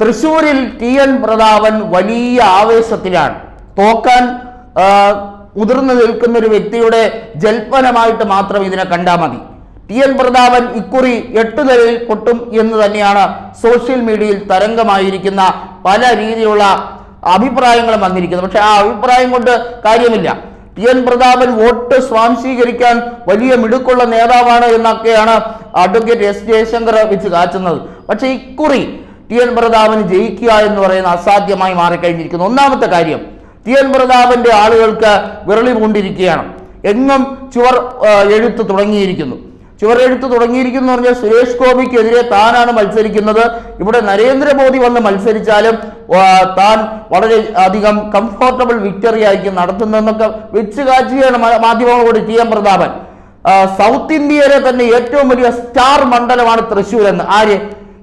തൃശൂരിൽ T N Prathapan വലിയ ആവേശത്തിലാണ്. തോക്കാൻ ഉതിർന്നു നിൽക്കുന്ന ഒരു വ്യക്തിയുടെ ജൽപ്പനമായിട്ട് മാത്രം ഇതിനെ കണ്ടാൽ മതി. ടി എൻ പ്രതാപൻ ഇക്കുറി എട്ട് നിലയിൽ പൊട്ടും എന്ന് തന്നെയാണ് സോഷ്യൽ മീഡിയയിൽ തരംഗമായിരിക്കുന്ന പല രീതിയിലുള്ള അഭിപ്രായങ്ങളും വന്നിരിക്കുന്നത്. പക്ഷെ ആ അഭിപ്രായം കൊണ്ട് കാര്യമില്ല. ടി എൻ പ്രതാപൻ വോട്ട് സ്വാംശീകരിക്കാൻ വലിയ മിടുക്കുള്ള നേതാവാണ് എന്നൊക്കെയാണ് അഡ്വക്കേറ്റ് എസ് ജയശങ്കർ വെച്ച് കാച്ചുന്നത്. പക്ഷെ ഇക്കുറി ടി എൻ പ്രതാപൻ ജയിക്കുക എന്ന് പറയുന്ന അസാധ്യമായി മാറിക്കഴിഞ്ഞിരിക്കുന്നു. ഒന്നാമത്തെ കാര്യം ടി എൻ പ്രതാപന്റെ ആളുകൾക്ക് വിരളി കൊണ്ടിരിക്കുകയാണ് എങ്ങും ചുവർ എഴുത്ത് തുടങ്ങിയിരിക്കുന്നു. ചുവർ എഴുത്ത് തുടങ്ങിയിരിക്കുന്നു പറഞ്ഞാൽ സുരേഷ് ഗോപിക്കെതിരെ താനാണ് മത്സരിക്കുന്നത്. ഇവിടെ നരേന്ദ്രമോദി വന്ന് മത്സരിച്ചാലും താൻ വളരെ അധികം കംഫർട്ടബിൾ വിക്ടറി ആയിരിക്കും നടത്തുന്നതെന്നൊക്കെ വെച്ച് കാച്ചുകയാണ് മാധ്യമങ്ങളോട് ടി എം പ്രതാപൻ സൗത്ത് ഇന്ത്യയിലെ തന്നെ ഏറ്റവും വലിയ സ്റ്റാർ മണ്ഡലമാണ് തൃശ്ശൂർ എന്ന് ആര്?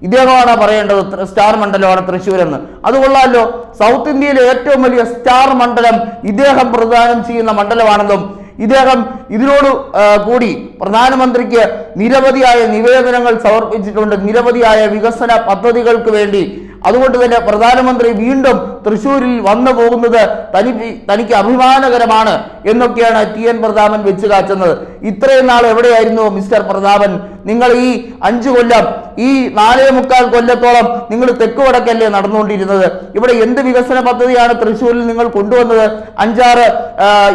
ഇദ്ദേഹമാണ് പറയേണ്ടത് സ്റ്റാർ മണ്ഡലമാണ് തൃശ്ശൂർ എന്ന് അത് കൊള്ളാമല്ലോ സൗത്ത് ഇന്ത്യയിലെ ഏറ്റവും വലിയ സ്റ്റാർ മണ്ഡലം ഇദ്ദേഹം പ്രദാനം ചെയ്യുന്ന മണ്ഡലമാണെന്നും ഇദ്ദേഹം ഇതിനോട് കൂടി പ്രധാനമന്ത്രിക്ക് നിരവധിയായ നിവേദനങ്ങൾ സമർപ്പിച്ചിട്ടുണ്ട്. നിരവധിയായ വികസന പദ്ധതികൾക്ക് വേണ്ടി. അതുകൊണ്ട് തന്നെ പ്രധാനമന്ത്രി വീണ്ടും തൃശ്ശൂരിൽ വന്നു പോകുന്നത് തനിക്ക് തനിക്ക് അഭിമാനകരമാണ് എന്നൊക്കെയാണ് ടി എൻ പ്രതാപൻ വെച്ച് കാച്ചുന്നത് ഇത്രയും നാൾ എവിടെയായിരുന്നു മിസ്റ്റർ പ്രതാപൻ? നിങ്ങൾ ഈ അഞ്ചു കൊല്ലം ഈ നാലേ മുക്കാൽ കൊല്ലത്തോളം നിങ്ങൾ തെക്ക് വടക്കല്ലേ നടന്നുകൊണ്ടിരുന്നത്? ഇവിടെ എന്ത് വികസന പദ്ധതിയാണ് തൃശ്ശൂരിൽ നിങ്ങൾ കൊണ്ടുവന്നത്? അഞ്ചാറ്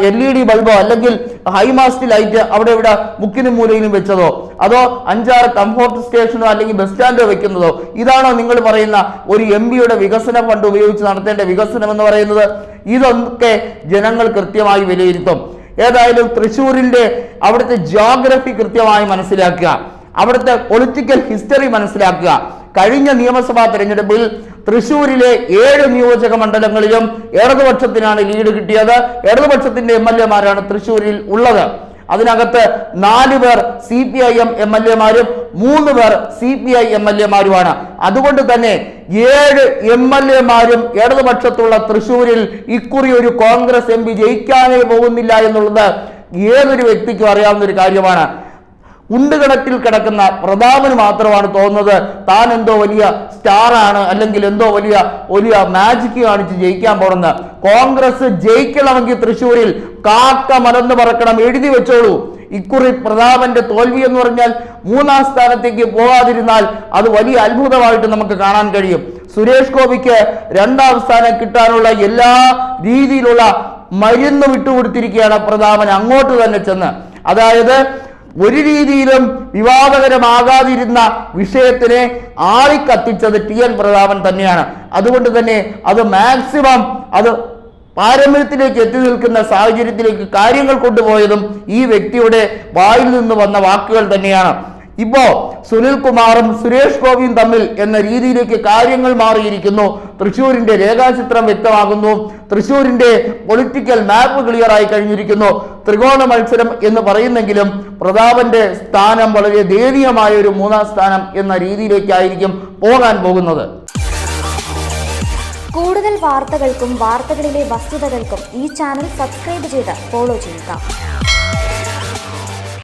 എൽ ഇ ഡി ബൾബോ അല്ലെങ്കിൽ ഹൈമാസ്റ്റ് ലൈറ്റ് അവിടെ ഇവിടെ മുക്കിനും മൂലയിലും വെച്ചതോ? അതോ അഞ്ചാറ് കംഫോർട്ട് സ്റ്റേഷനോ അല്ലെങ്കിൽ ബസ് സ്റ്റാൻഡോ വെക്കുന്നതോ? ഇതാണോ നിങ്ങൾ പറയുന്ന ഒരു എം പിയുടെ വികസന ഫണ്ട് ഉപയോഗിച്ച് നടത്തേണ്ട വികസനം എന്ന് പറയുന്നത് ഇതൊക്കെ ജനങ്ങൾ കൃത്യമായി വിലയിരുത്തും. ഏതായാലും തൃശ്ശൂരിന്റെ അവിടുത്തെ ജോഗ്രഫി കൃത്യമായി മനസ്സിലാക്കുക. അവിടുത്തെ പൊളിറ്റിക്കൽ ഹിസ്റ്ററി മനസ്സിലാക്കുക. കഴിഞ്ഞ നിയമസഭാ തെരഞ്ഞെടുപ്പിൽ തൃശ്ശൂരിലെ ഏഴ് നിയോജക മണ്ഡലങ്ങളിലും ഇടതുപക്ഷത്തിനാണ് ലീഡ് കിട്ടിയത്. ഇടതുപക്ഷത്തിന്റെ എം എൽ എമാരാണ് തൃശ്ശൂരിൽ ഉള്ളത്. അതിനകത്ത് നാല് പേർ C P I M M L എമാരും മൂന്ന് പേർ C P I M L എമാരുമാണ്. അതുകൊണ്ട് തന്നെ ഏഴ് എം എൽ എമാരും ഇടതുപക്ഷത്തുള്ള തൃശൂരിൽ ഇക്കുറി ഒരു കോൺഗ്രസ് എം പി ജയിക്കാനേ പോകുന്നില്ല എന്നുള്ളത് ഏതൊരു വ്യക്തിക്കും അറിയാവുന്ന ഒരു കാര്യമാണ്. ഉണ്ടുകണക്കിൽ കിടക്കുന്ന പ്രതാപന് മാത്രമാണ് തോന്നുന്നത്. താൻ എന്തോ വലിയ സ്റ്റാറാണ് അല്ലെങ്കിൽ എന്തോ വലിയ വലിയ മാജിക് കാണിച്ച് ജയിക്കാൻ പോണെന്ന് കോൺഗ്രസ് ജയിക്കണമെങ്കിൽ തൃശ്ശൂരിൽ കാക്ക മലന്ന് പറക്കണം എഴുതി വെച്ചോളൂ. ഇക്കുറി പ്രതാപന്റെ തോൽവി എന്ന് പറഞ്ഞാൽ മൂന്നാം സ്ഥാനത്തേക്ക് പോകാതിരുന്നാൽ അത് വലിയ അത്ഭുതമായിട്ട് നമുക്ക് കാണാൻ കഴിയും. സുരേഷ് ഗോപിക്ക് രണ്ടാം സ്ഥാനം കിട്ടാനുള്ള എല്ലാ രീതിയിലുള്ള മരുന്ന് വിട്ടുകൊടുത്തിരിക്കുകയാണ് പ്രതാപൻ അങ്ങോട്ട് തന്നെ ചെന്ന്. അതായത് ഒരു രീതിയിലും വിവാദകരമാകാതിരുന്ന വിഷയത്തിനെ ആളിക്കത്തിച്ചത് ടി എൻ പ്രതാപൻ തന്നെയാണ്. അതുകൊണ്ട് തന്നെ അത് മാക്സിമം അത് പാരമ്പര്യത്തിലേക്ക് എത്തി നിൽക്കുന്ന സാഹചര്യത്തിലേക്ക് കാര്യങ്ങൾ കൊണ്ടുപോയതും ഈ വ്യക്തിയുടെ വായിൽ നിന്ന് വന്ന വാക്കുകൾ തന്നെയാണ്. ഇപ്പോ സുനിൽ കുമാറും സുരേഷ് ഗോപിയും തമ്മിൽ എന്ന രീതിയിലേക്ക് കാര്യങ്ങൾ മാറിയിരിക്കുന്നു. തൃശ്ശൂരിന്റെ രേഖാചിത്രം വ്യക്തമാകുന്നു. തൃശ്ശൂരിന്റെ പൊളിറ്റിക്കൽ മാപ്പ് ക്ലിയർ ആയി കഴിഞ്ഞിരിക്കുന്നു. ത്രികോണ മത്സരം എന്ന് പറയുന്നെങ്കിലും പ്രതാപന്റെ സ്ഥാനം വളരെ ദയനീയമായ ഒരു മൂന്നാം സ്ഥാനം എന്ന രീതിയിലേക്കായിരിക്കും പോകാൻ പോകുന്നത്. കൂടുതൽ വാർത്തകൾക്കും വാർത്തകളിലെ വസ്തുതകൾക്കും ഈ ചാനൽ സബ്സ്ക്രൈബ് ചെയ്ത് ഫോളോ ചെയ്യുക.